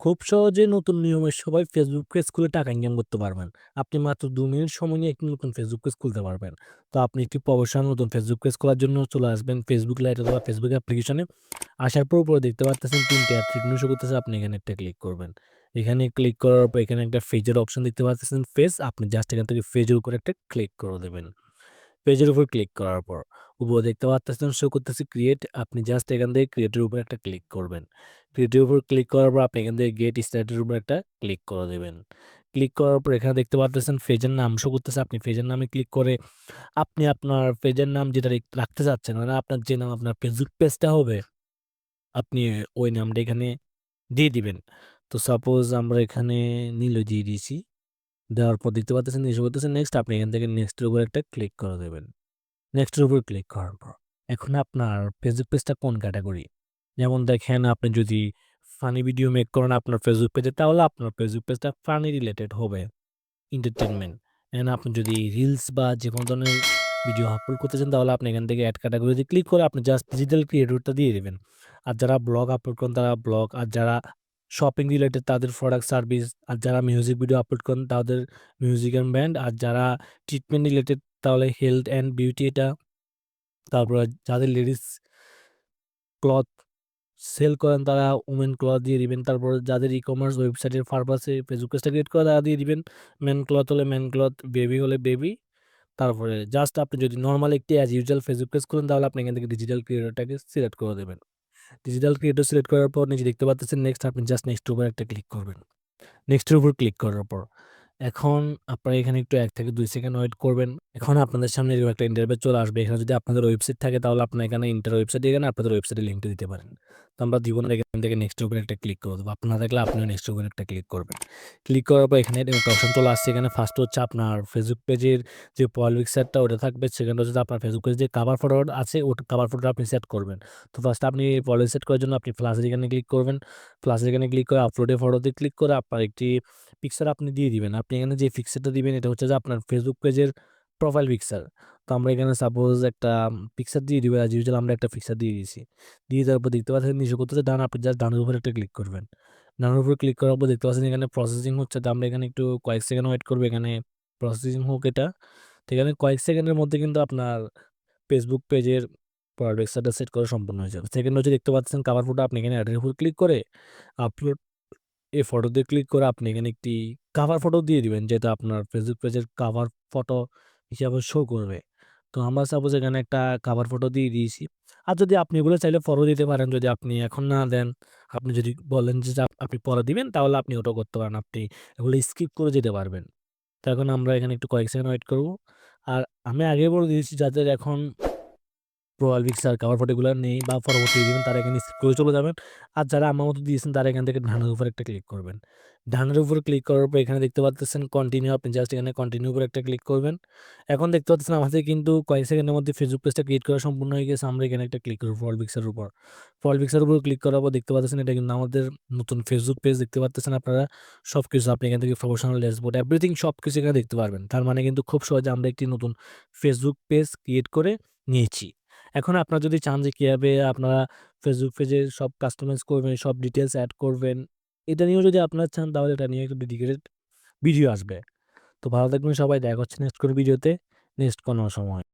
খুব সহজে নতুন নিয়মের সবাই ফেসবুক পেজ খুলে টাকা ইনকাম করতে পারবেন। আপনি মাত্র দু মিনিট সময় নিয়ে একটি নতুন ফেসবুক পেজ খুলতে পারবেন। তো আপনি একটি প্রফেশনাল নতুন ফেসবুক পেজ খোলার জন্য চলে আসবেন ফেসবুক লাইট অথবা ফেসবুক অ্যাপ্লিকেশনে। আসার পর উপরে দেখতে পারতেছেন ৩ টে ত্রিভুজ শো করতেছে, আপনি এখানে একটা ক্লিক করবেন। এখানে ক্লিক করার পর এখানে একটা পেজের অপশন দেখতে পাচ্ছেন পেজ আপনি জাস্ট এখান থেকে পেজের উপরে একটা ক্লিক করে দেবেন। পেজের উপর ক্লিক করার পর উপরে দেখতে পাচ্ছেন শো করতেছে ক্রিয়েট আপনি জাস্ট এখান থেকে ক্রিয়েটের উপর একটা ক্লিক করবেন। ক্রিয়েটের উপর ক্লিক করার পর আপনি এখান থেকে গেট স্টার্টের উপর একটা ক্লিক করে দেবেন। ক্লিক করার পর এখানে দেখতে পারতেছেন পেজের নাম শো করতেছে, আপনি পেজের নামে ক্লিক করে আপনি আপনার পেজের নাম যেটা রাখতে চাচ্ছেন মানে আপনার যে নাম আপনার ফেসবুক পেজটা হবে, আপনি ওই নামটা এখানে দিয়ে দিবেন। তো সাপোজ আমরা এখানে নীল দিয়ে দিয়েছি। দেওয়ার পর দেখতে পাচ্ছেন ইস্যু করতেছে নেক্সট আপনি এখান থেকে নেক্সটের উপর একটা ক্লিক করে দেবেন। নেক্সটের উপর ক্লিক করার পর এখন আপনার ফেসবুক পেজটা কোন ক্যাটাগরি? যেমন দেখেন, আপনি যদি ফানি ভিডিও মেক করেন আপনার ফেসবুক পেজে তাহলে আপনার ফেসবুক পেজটা ফানি রিলেটেড হবে। এন্টারটেনমেন্ট এন্ড আপনি যদি রিলস বা যে কোনো ধরনের ভিডিও আপলোড করতে চান, তাহলে আপনি এখান থেকে এড ক্যাটাগরিতে ক্লিক করে আপনি জাস্ট ডিজিটাল ক্রিয়েটরটা দিয়ে দেবেন আর যারা ব্লগ আপলোড করেন, তারা ব্লগ আর যারা শপিং রিলেটেড তাদের প্রোডাক্ট সার্ভিস আর যারা মিউজিক ভিডিও আপলোড করেন তাদের মিউজিক অ্যান্ড ব্যান্ড আর যারা ট্রিটমেন্ট রিলেটেড তাহলে হেলথ অ্যান্ড বিউটি এটা। তারপরে যাদের লেডিস ক্লথ সেল করেন তারা ওমেন ক্লথ দিয়ে দিবেন। তারপর যাদের ই-কমার্স ওয়েবসাইটের পারপাসে ফেসবুক পেজটা ক্রিয়েট করে তারা দিয়ে দিবেন। ম্যান ক্লথ হলে ম্যান ক্লথ, বেবি হলে বেবি। তারপরে জাস্ট আপনি যদি নর্মাল একটি অ্যাজ ইউজুয়াল ফেসবুক পেজ খুলেন তাহলে আপনি এখান থেকে ডিজিটাল ক্রিয়েটরটাকে সিলেক্ট করে দেবেন। ডিজিটাল ক্রিয়েটর সিলেক্ট করার পর নিচে দেখতে পাচ্ছেন নেক্সট আপনি জাস্ট নেক্সট উপর একটা ক্লিক করবেন। নেক্সটের উপর ক্লিক করার পর এখন আপনারা এখানে একটু এক থেকে দুই সেকেন্ড ওয়েট করবেন। এখন আপনাদের সামনে এরকম একটা ইন্টারভিউ চলে আসবে। এখানে যদি আপনাদের ওয়েবসাইট থাকে তাহলে আপনার এখানে ইন্টার ওয়েবসাইটে এখানে আপনাদের ওয়েবসাইটে লিঙ্কটা দিতে পারেন। তো আমরা না এখান থেকে নেক্সটের উপরে একটা ক্লিক করে দেবো। আপনার থাকলে আপনিও নেক্সট উপরে একটা ক্লিক করবেন। ক্লিক করার পর এখানে একটা অপশন চলে আসছে এখানে ফার্স্ট হচ্ছে আপনার ফেসবুক পেজের যে প্রোফাইল পিকচারটা ওটা থাকবে। সেকেন্ড হচ্ছে আপনার ফেসবুক পেজ যে কাভার ফটো আছে, ওটা কাভার ফটোটা আপনি সেট করবেন। তো ফার্স্ট আপনি প্রোফাইল সেট করার জন্য আপনি প্লাসের এখানে ক্লিক করবেন। প্লাসের এখানে ক্লিক করে আপলোডে ফটোতে ক্লিক করে আপনার একটি পিকচার আপনি দিয়ে দিবেন। আপনি এখানে যে পিকচারটা দিবেন, এটা হচ্ছে যে আপনার ফেসবুক পেজের প্রোফাইল পিকচার। তো আমরা এখানে সাপোজ একটা পিকচার দিয়ে দিব অ্যাজ ইউজুয়াল আমরা একটা পিকচার দিয়ে দিয়েছি। দিয়ে দেওয়ার পর দেখতে পাচ্ছেন নিচে করতেছে ডান আপনি জাস্ট ডানের উপরে একটা ক্লিক করবেন। ডানের উপরে ক্লিক করার পর দেখতে পাচ্ছেন এখানে প্রসেসিং হচ্ছে, তো আমরা এখানে একটু কয়েক সেকেন্ড ওয়েট করব, এখানে প্রসেসিং হোক এটা। তো এখানে কয়েক সেকেন্ডের মধ্যে কিন্তু আপনার ফেসবুক পেজের পিকচারটা সেট করা সম্পূর্ণ হয়ে যাবে। সেকেন্ড হচ্ছে দেখতে পাচ্ছেন কাভার ফটো আপনি এখানে অ্যাডের উপর ক্লিক করে আপলোড এই ফটোতে ক্লিক করে আপনি এখানে একটি কাভার ফটো দিয়ে দিবেন, যেটা আপনার ফেসবুক পেজের কাভার ফটো হিসাবে শো করবে। তো আমরা সাপোজ এখানে একটা কাভার ফটো দিয়ে দিয়েছি। আর যদি আপনি এগুলো চাইলে ফটো দিতে পারেন যদি আপনি এখন না দেন, আপনি যদি বলেন যে আপনি পরে দিবেন তাহলে আপনি ওটা করতে পারেন। আপনি এগুলো স্কিপ করে যেতে পারবেন। তো এখন আমরা এখানে একটু কয়েক সেকেন্ড ওয়েট করব। আর আমি আগে বলে দিয়েছি যাদের এখন প্রোফাইল পিকচার কভার ফটো এগুলো নেই বা পরবর্তী দিবেন তারা এখানে করে চলে যাবেন। আর যারা আমার মতো দিয়েছেন, তারা এখান থেকে ডানের উপর একটা ক্লিক করবেন। ডানের উপর ক্লিক করার পর এখানে দেখতে পাচ্ছেন কন্টিনিউ আপনি জাস্ট এখানে কন্টিনিউ উপর একটা ক্লিক করবেন। এখন দেখতে পাচ্ছেন আমাদের কিন্তু কয়েক সেকেন্ডের মধ্যে ফেসবুক পেজটা ক্রিয়েট করা সম্পূর্ণ হয়ে গেছে। আমরা এখানে একটা ক্লিক করব প্রোফাইল পিকচারের উপর। প্রোফাইল পিকচারের উপর ক্লিক করার পর দেখতে পাচ্ছেন এটা কিন্তু আমাদের নতুন ফেসবুক পেজ দেখতে পাচ্ছেন আপনারা সব কিছু আপনি এখান থেকে প্রফেশনাল ড্যাশবোর্ড এভরিথিং সব কিছু এখানে দেখতে পারবেন। তার মানে কিন্তু খুব সহজে আমরা একটি নতুন ফেসবুক পেজ ক্রিয়েট করে নিয়েছি। এখন আপনারা যদি চান যে কীভাবে আপনারা ফেসবুক পেজে সব কাস্টমাইজ করবেন, সব ডিটেলস অ্যাড করবেন, এটা নিয়েও যদি আপনারা চান তাহলে এটা নিয়ে একটু ডেডিকেটেড ভিডিও আসবে। তো ভালো থাকবেন সবাই দেখা হচ্ছে নেক্সট কোনো ভিডিওতে, নেক্সট কোনো সময়।